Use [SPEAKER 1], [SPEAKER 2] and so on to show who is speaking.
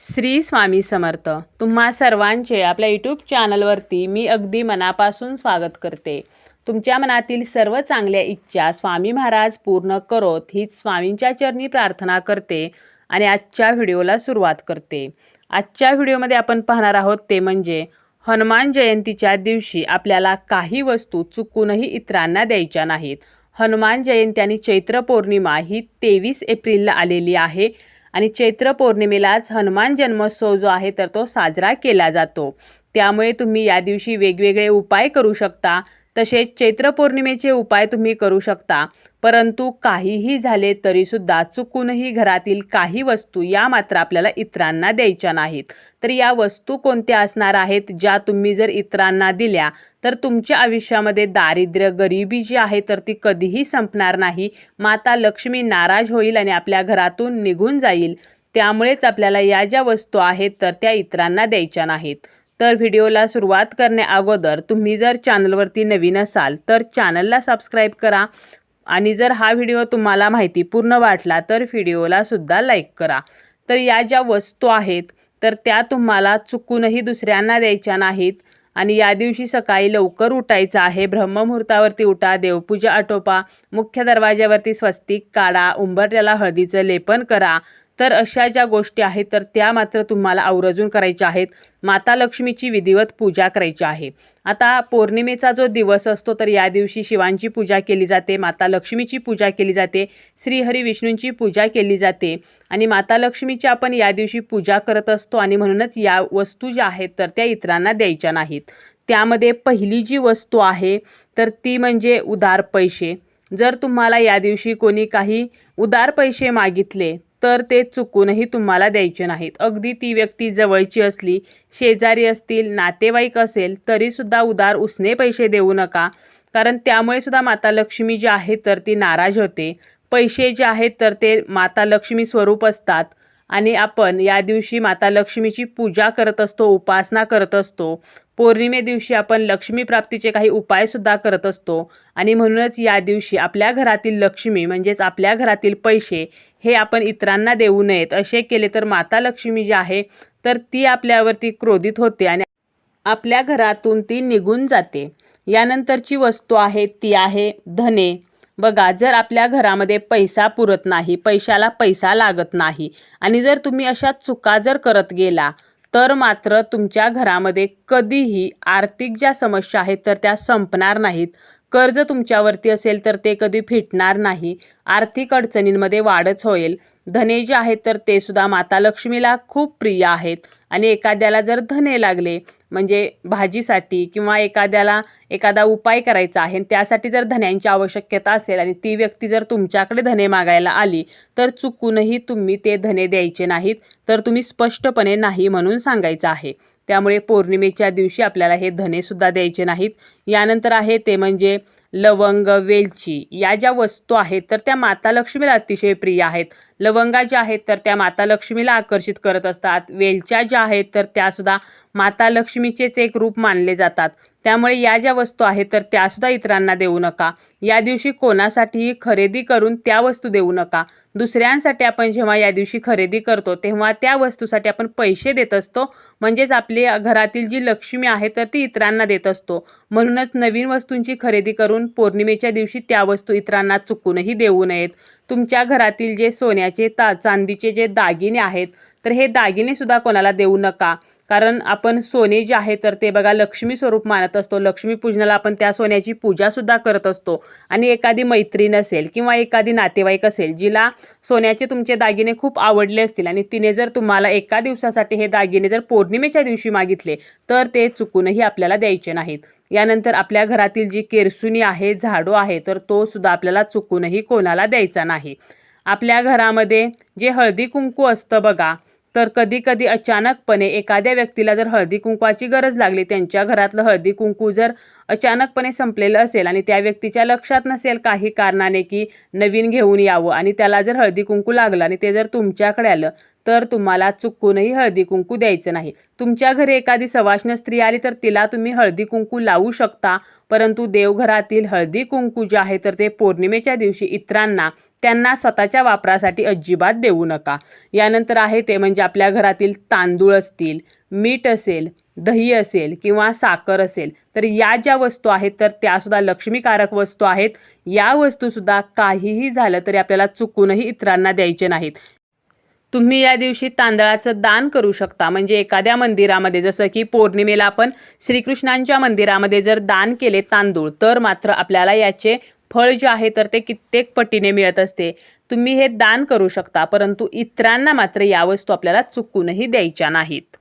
[SPEAKER 1] श्री स्वामी समर्थ. तुम्हा सर्वांचे आपल्या यूट्यूब चॅनलवरती मी अगदी मनापासून स्वागत करते. तुमच्या मनातील सर्व चांगल्या इच्छा स्वामी महाराज पूर्ण करोत हीच स्वामींच्या चरणी प्रार्थना करते आणि आजच्या व्हिडिओला सुरुवात करते. आजच्या व्हिडिओमध्ये आपण पाहणार आहोत ते म्हणजे हनुमान जयंतीच्या दिवशी आपल्याला काही वस्तू चुकूनही इतरांना द्यायच्या नाहीत. हनुमान जयंती आणि चैत्र पौर्णिमा ही तेवीस एप्रिलला आलेली आहे. आणि चैत्र पौर्णिमेलाच हनुमान जन्मोत्सव जो आहे तर तो साजरा केला जातो. त्यामुळे तुम्ही या दिवशी वेगवेगळे उपाय करू शकता. तसेच चैत्र पौर्णिमेचे उपाय तुम्ही करू शकता. परंतु काहीही झाले तरीसुद्धा चुकूनही घरातील काही वस्तू या मात्र आपल्याला इतरांना द्यायच्या नाहीत. तर या वस्तू कोणत्या असणार आहेत? ज्या तुम्ही जर इतरांना दिल्या तर तुमच्या आयुष्यामध्ये दारिद्र्य गरिबी जी आहे तर ती कधीही संपणार नाही. माता लक्ष्मी नाराज होईल आणि आपल्या घरातून निघून जाईल. त्यामुळेच आपल्याला या ज्या वस्तू आहेत तर त्या इतरांना द्यायच्या नाहीत. तर व्हिडिओला सुरुवात करण्याअगोदर तुम्ही जर चॅनलवरती नवीन असाल तर चॅनलला सबस्क्राईब करा. आणि जर हा व्हिडिओ तुम्हाला माहिती पूर्ण वाटला तर व्हिडिओलासुद्धा लाईक करा. तर या ज्या वस्तू आहेत तर त्या तुम्हाला चुकूनही दुसऱ्यांना द्यायच्या नाहीत. आणि या दिवशी सकाळी लवकर उठायचं आहे. ब्रह्ममुहूर्तावरती उठा देवपूजा आटोपा मुख्य दरवाज्यावरती स्वस्तिक काढा उंबरट्याला हळदीचं लेपन करा. तर अशा ज्या गोष्टी आहेत तर त्या मात्र तुम्हाला आवर्जून करायच्या आहेत. माता लक्ष्मीची विधिवत पूजा करायची आहे. आता पौर्णिमेचा जो दिवस असतो तर या दिवशी शिवांची पूजा केली जाते माता लक्ष्मीची पूजा केली जाते श्रीहरी विष्णूंची पूजा केली जाते. आणि माता लक्ष्मीची आपण या दिवशी पूजा करत असतो आणि म्हणूनच या वस्तू ज्या आहेत तर त्या इतरांना द्यायच्या नाहीत. त्यामध्ये पहिली जी वस्तू आहे तर ती म्हणजे उदार पैसे. जर तुम्हाला या दिवशी कोणी काही उदार पैसे मागितले तर ते चुकूनही तुम्हाला द्यायचे नाहीत. अगदी ती व्यक्ती जवळची असली शेजारी असतील नातेवाईक असेल तरीसुद्धा उदार उसने पैसे देऊ नका. कारण त्यामुळे सुद्धा माता लक्ष्मी जी आहे तर ती नाराज होते. पैसे जे आहेत तर ते माता लक्ष्मी स्वरूप असतात. आणि आपण या दिवशी माता लक्ष्मीची पूजा करत असतो उपासना करत असतो. पौर्णिमे दिवशी आपण लक्ष्मी प्राप्तीचे काही उपायसुद्धा करत असतो. आणि म्हणूनच या दिवशी आपल्या घरातील लक्ष्मी म्हणजेच आपल्या घरातील पैसे हे आपण इतरांना देऊ नयेत. असे केले तर माता लक्ष्मी जी आहे तर ती आपल्यावरती क्रोधित होते आणि आपल्या घरातून ती निघून जाते. यानंतरची वस्तू आहे ती आहे धने. बघा जर आपल्या घरामध्ये पैसा पुरत नाही पैशाला पैसा लागत नाही आणि जर तुम्ही अशा चुका जर करत गेला तर मात्र तुमच्या घरामध्ये कधीही आर्थिक ज्या समस्या आहेत तर त्या संपणार नाहीत. कर्ज तुमच्यावरती असेल तर ते कधी फिटणार नाही. आर्थिक अडचणींमध्ये वाढच होईल. धने जे आहेत तर ते सुद्धा माता लक्ष्मीला खूप प्रिय आहेत. आणि एखाद्याला जर धने लागले म्हणजे भाजीसाठी किंवा एखाद्याला एखादा उपाय करायचा आहे त्यासाठी जर धन्यांची आवश्यकता असेल आणि ती व्यक्ती जर तुमच्याकडे धने मागायला आली तर चुकूनही तुम्ही ते धने द्यायचे नाहीत तर तुम्ही स्पष्टपणे नाही म्हणून सांगायचं आहे. त्यामुळे पौर्णिमेच्या दिवशी आपल्याला हे धनेसुद्धा द्यायचे नाहीत. यानंतर आहे ते म्हणजे लवंग वेलची या ज्या वस्तू आहेत तर त्या माता लक्ष्मीला अतिशय प्रिय आहेत. लवंगा ज्या आहेत तर त्या माता लक्ष्मीला आकर्षित करत असतात. वेलच्या ज्या आहेत तर त्यासुद्धा माता लक्ष्मीचेच एक रूप मानले जातात. त्यामुळे या ज्या वस्तू आहेत तर त्यासुद्धा इतरांना देऊ नका. या दिवशी कोणासाठीही खरेदी करून त्या वस्तू देऊ नका. दुसऱ्यांसाठी आपण जेव्हा या दिवशी खरेदी करतो तेव्हा त्या वस्तूसाठी आपण पैसे देत असतो. म्हणजेच आपली घरातील जी लक्ष्मी आहे तर ती इतरांना देत असतो. म्हणूनच नवीन वस्तूंची खरेदी करून पौर्णिमेच्या दिवशी त्या वस्तू इतरांना चुकूनही देऊ नयेत. तुमच्या घरातील जे सोन्याचे ता चांदीचे जे दागिने आहेत तर हे दागिने सुद्धा कोणाला देऊ नका. कारण आपण सोने जे आहे तर ते बघा लक्ष्मी स्वरूप मानत असतो. लक्ष्मी पूजनाला आपण त्या सोन्याची पूजासुद्धा करत असतो. आणि एखादी मैत्रीण असेल किंवा एखादी नातेवाईक असेल जिला सोन्याचे तुमचे दागिने खूप आवडले असतील आणि तिने जर तुम्हाला एका दिवसासाठी हे दागिने जर पौर्णिमेच्या दिवशी मागितले तर ते चुकूनही आपल्याला द्यायचे नाहीत. यानंतर आपल्या घरातील जी केरसुनी आहे झाडू आहे तर तो सुद्धा आपल्याला चुकूनही कोणाला द्यायचा नाही. आपल्या घरामध्ये जे हळदी कुंकू असतं बघा तर कधी कधी अचानकपणे एखाद्या व्यक्तीला जर हळदी कुंकवाची गरज लागली त्यांच्या घरातलं हळदी कुंकू जर अचानकपणे संपलेलं असेल आणि त्या व्यक्तीच्या लक्षात नसेल काही कारणाने की नवीन घेऊन यावं आणि त्याला जर हळदी कुंकू लागलं आणि ते जर तुमच्याकडे आलं तर तुम्हाला चुकूनही हळदी कुंकू द्यायचं नाही. तुमच्या घरी एखादी सवाष्ण स्त्री आली तर तिला तुम्ही हळदी कुंकू लावू शकता. परंतु देवघरातील हळदी कुंकू जे आहे तर ते पौर्णिमेच्या दिवशी इतरांना त्यांना स्वतःच्या वापरासाठी अजिबात देऊ नका. यानंतर आहे ते म्हणजे आपल्या घरातील तांदूळ असतील मीठ असेल दही असेल किंवा साखर असेल तर या ज्या वस्तू आहेत तर त्यासुद्धा लक्ष्मीकारक वस्तू आहेत. या वस्तूसुद्धा काहीही झालं तरी आपल्याला चुकूनही इतरांना द्यायचे नाहीत. तुम्ही या दिवशी तांदळाचं दान करू शकता. म्हणजे एखाद्या मंदिरामध्ये जसं की पौर्णिमेला आपण श्रीकृष्णांच्या मंदिरामध्ये जर दान केले तांदूळ तर मात्र आपल्याला याचे फळ जे आहे तर ते कित्येक पटीने मिळत असते. तुम्ही हे दान करू शकता परंतु इतरांना मात्र या वस्तू आपल्याला चुकूनही द्यायच्या नाहीत.